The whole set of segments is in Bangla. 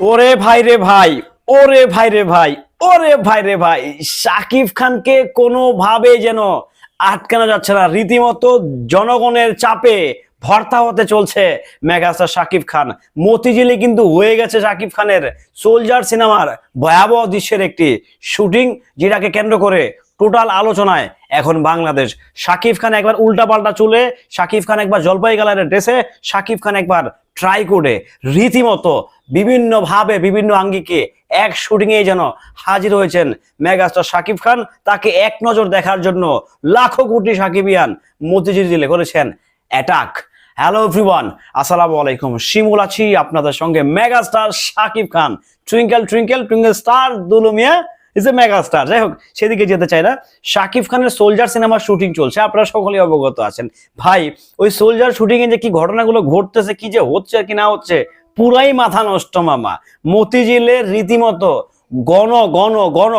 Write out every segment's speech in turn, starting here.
ওরে ভাই রে ভাই, ওরে ভাই রে ভাই, ওরে ভাই রে ভাই শাকিব খানকে কোনোভাবে যেন আটকানো যাচ্ছে না। রীতিমতো জনগণের চাপে ভর্তা হতে চলছে মেগাস্টার শাকিব খান। মতিঝিলে কিন্তু হয়ে গেছে শাকিব খানের সোলজার সিনেমার ভয়াবহ দৃশ্যের একটি শুটিং, যেটাকে কেন্দ্র করে টোটাল আলোচনায় এখন বাংলাদেশ। শাকিব খান একবার উল্টাপাল্টা চুলে শাকিব খান একবার জলপাই কালারের ড্রেসে শাকিব খান একবার ট্রাই করে রীতিমতো বিভিন্নভাবে বিভিন্ন আঙ্গিকে এক শুটিংয়ে যেন হাজির হয়েছেন মেগাস্টার শাকিব খান। তাকে এক নজর দেখার জন্য লাখো কোটি সাকিবিয়ান মতিঝিল জেলে করেছেন অ্যাটাক হ্যালো এভরিওয়ান আসসালামু আলাইকুম। শিমুল আছি আপনাদের সঙ্গে, megastar Shakib Khan. Twinkle twinkle twinkle star Dulumiya is a mega star যাই হোক, সেদিকে যেতে চাই না। শাকিব খানের সোলজার সিনেমার শুটিং চলছে। আপনারা সকলেই অবগত আছেন। ভাই, ওই সোলজার শুটিং এ যে কি ঘটনাগুলো ঘটতেছে, কি যে হচ্ছে কি না হচ্ছে, পুরাই মাথা নষ্ট মামা। মতিঝিলের রীতিমতো গণ গণ গণ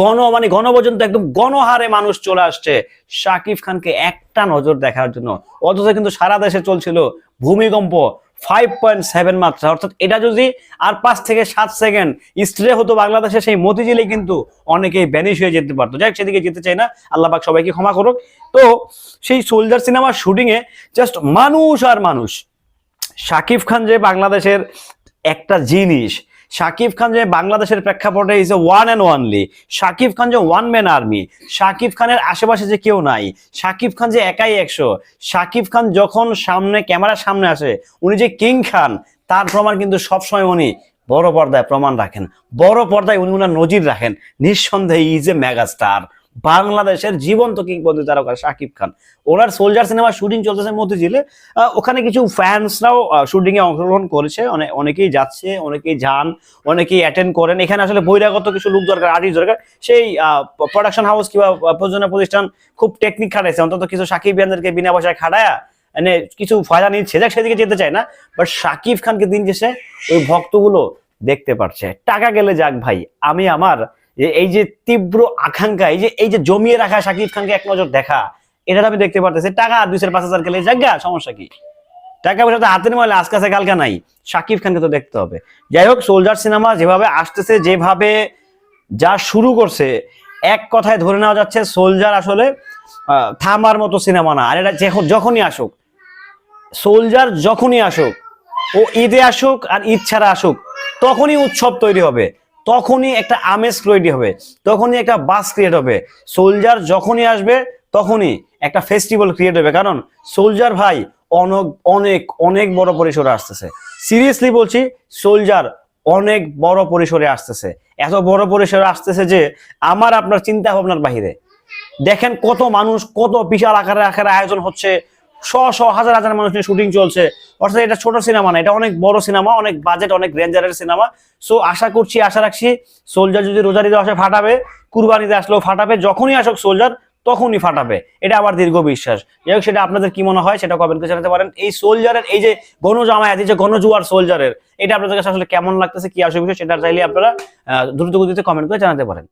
গণ মানে গণ পর্যন্ত একদম গণহারে মানুষ চলে আসছে শাকিব খানকে একটা নজর দেখার জন্য। অথচ কিন্তু সারা দেশে চলছিল ভূমিকম্প। ফাইভ পয়েন্ট সেভেন মাত্রা। অর্থাৎ এটা যদি আর পাঁচ থেকে সাত সেকেন্ড স্ট্রে হতো বাংলাদেশে, সেই মতিঝিলে কিন্তু অনেকেই ব্যানিশ হয়ে যেতে পারতো। যাই সেদিকে যেতে চাই না। আল্লাহবাক সবাইকে ক্ষমা করুক। তো সেই সোলজার সিনেমার শুটিংয়ে জাস্ট মানুষ আর মানুষ। শাকিব খান যে বাংলাদেশের একটা জিনিস শাকিব খান যে বাংলাদেশের প্রেক্ষাপটে is a one and only Shakib Khan যে ওয়ান ম্যান আর্মি শাকিব খানের আশেপাশে যে কেউ নাই। শাকিব খান যে একাই একশো। শাকিব খান যখন সামনে, ক্যামেরার সামনে আসে, উনি যে কিং খান, তার প্রমাণ কিন্তু সবসময় উনি বড় পর্দায় প্রমাণ রাখেন। বড় পর্দায় উনি উনার নজির রাখেন। নিঃসন্দেহে ইজ এ মেগাস্টার বাংলাদেশের জীবন্ত কিংবদন্তি তারকা শাকিব খান। ওনার সোলজার সিনেমার শুটিং চলতেছে মতিঝিলে। ওখানে কিছু ফ্যান্সরাও শুটিং এ অংশগ্রহণ করেছে। অনে- অনেকেই যাচ্ছে, অনেকেই যান, অনেকেই অ্যাটেন্ড করেন। এখানে আসলে বহিরাগত কিছু লোক দরকার আর্টিস্ট দরকার। সেই প্রোডাকশন হাউস কিংবা প্রযোজনা প্রতিষ্ঠান খুব টেকনিক খাটাইছে। অন্তত কিছু সাকিব ইয়ানদেরকে বিনা পয়সায় খাটায়া মানে কিছু ফায়দা নিচ্ছে। দেখ সেদিকে যেতে চায় না। বাট শাকিব খানকে দিন শেষে ওই ভক্তগুলো দেখতে পারছে। টাকা গেলে যাক ভাই, আমি আমার যে- এই যে তীব্র আকাঙ্ক্ষা, এই যে এই যে জমিয়ে রাখা শাকিব খানকে এক নজর দেখা, এটা আমি দেখতে পারতেছি। টাকা দুই চার পাঁচ হাজার গেলে জায়গা, সমস্যা কি? টাকা পয়সা তো হাতের ময়লা, আজকে আছে, কালকে নাই। শাকিব খানকে তো দেখতে হবে। যাই হোক, সোলজার সিনেমা যেভাবে আসতেছে, যেভাবে যা শুরু করছে, এক কথায় ধরে নেওয়া যাচ্ছে, সোলজার আসলে থামার মতো সিনেমা না। আর এটা যখন- যখনই আসুক, সোলজার যখনই আসুক, ও ঈদে আসুক আর ঈদ ছাড়া আসুক, তখনই উৎসব তৈরি হবে। তখনই একটা আমেজ তৈরি হবে, তখনই একটা বাস ক্রিয়েট হবে। সোলজার যখনই আসবে, তখনই একটা ফেস্টিভ্যাল ক্রিয়েট হবে। কারণ সোলজার ভাই অনেক অনেক অনেক বড় পরিসরে আসতেছে। সিরিয়াসলি বলছি সোলজার অনেক বড় পরিসরে আসতেছে। এত বড় পরিসরে আসতেছে যে আমার আপনার চিন্তা ভাবনার বাহিরে। দেখেন কত মানুষ, কত বিশাল আকারে আকারে আয়োজন হচ্ছে শ শ হাজার হাজার মানুষ নিয়ে শুটিং চলছে। অর্থাৎ এটা ছোট সিনেমা না এটা অনেক বড় সিনেমা অনেক বাজেট অনেক রেঞ্জারের সিনেমা সো আশা করছি আশা রাখছি সোলজার যদি রোজারিতে আসে ফাটাবে কুরবানিতে আসলেও ফাটাবে যখনই আসুক সোলজার তখনই ফাটাবে। এটা আমার দীর্ঘ বিশ্বাস। যাই হোক সেটা আপনাদের কি মনে হয় সেটা কমেন্ট করে জানাতে পারেন। এই সোলজারের এই যে গণজামায়াত যে গণজুয়ার সোলজারের এটা আপনাদের কাছে আসলে কেমন লাগতেছে কি আসে বিষয় সেটা চাইলে আপনারা আহ, দ্রুত গতিতে কমেন্ট করে জানাতে পারেন।